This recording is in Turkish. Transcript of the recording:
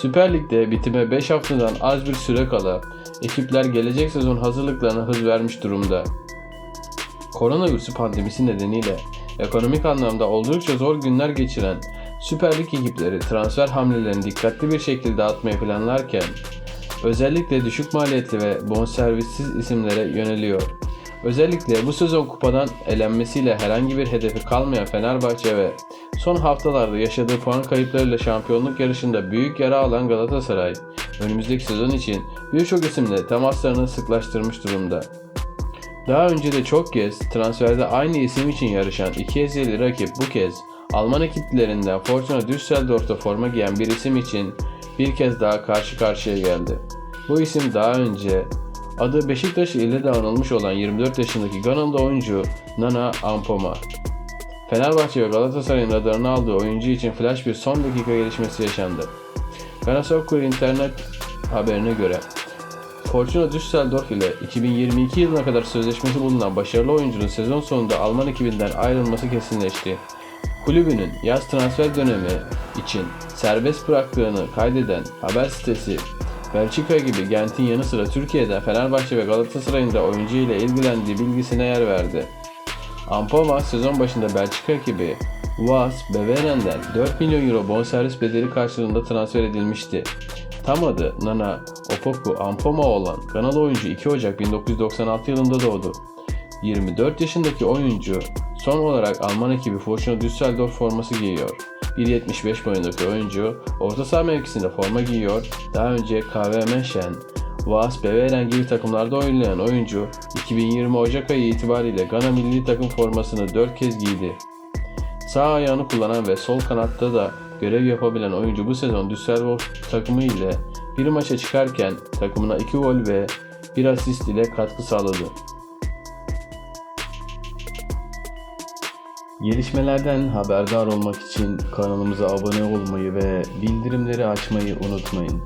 Süper Lig'de bitime 5 haftadan az bir süre kala ekipler gelecek sezon hazırlıklarına hız vermiş durumda. Koronavirüsü pandemisi nedeniyle ekonomik anlamda oldukça zor günler geçiren Süper Lig ekipleri transfer hamlelerini dikkatli bir şekilde atmayı planlarken özellikle düşük maliyetli ve bonservissiz isimlere yöneliyor. Özellikle bu sezon kupadan elenmesiyle herhangi bir hedefi kalmayan Fenerbahçe ve son haftalarda yaşadığı puan kayıplarıyla şampiyonluk yarışında büyük yara alan Galatasaray, önümüzdeki sezon için birçok isimle temaslarını sıklaştırmış durumda. Daha önce de çok kez transferde aynı isim için yarışan iki ezeli rakip bu kez Alman ekiplerinden Fortuna Düsseldorf'ta forma giyen bir isim için bir kez daha karşı karşıya geldi. Bu isim daha önce adı Beşiktaş ile de anılmış olan 24 yaşındaki Ganalı oyuncu Nana Ampoma. Fenerbahçe ve Galatasaray'ın radarını aldığı oyuncu için flash bir son dakika gelişmesi yaşandı. Ganasokkur internet haberine göre Fortuna Düsseldorf ile 2022 yılına kadar sözleşmesi bulunan başarılı oyuncunun sezon sonunda Alman ekibinden ayrılması kesinleşti. Kulübünün yaz transfer dönemi için serbest bıraktığını kaydeden haber sitesi Belçika gibi Gent'in yanı sıra Türkiye'de Fenerbahçe ve Galatasaray'ın da oyuncu ile ilgilendiği bilgisine yer verdi. Ampoma sezon başında Belçika ekibi UAS Beveren'den 4 milyon euro bonservis bedeli karşılığında transfer edilmişti. Tam adı Nana Opoku Ampoma olan Ganalı oyuncu 2 Ocak 1996 yılında doğdu. 24 yaşındaki oyuncu son olarak Alman ekibi Fortuna Düsseldorf forması giyiyor. 1.75 boyundaki oyuncu orta saha mevkisinde forma giyiyor. Daha önce KVM Şen, Vaas Beveren gibi takımlarda oynayan oyuncu 2020 Ocak ayı itibariyle Gana milli takım formasını 4 kez giydi. Sağ ayağını kullanan ve sol kanatta da görev yapabilen oyuncu bu sezon Düsseldorf takımı ile bir maça çıkarken takımına 2 gol ve 1 asist ile katkı sağladı. Gelişmelerden haberdar olmak için kanalımıza abone olmayı ve bildirimleri açmayı unutmayın.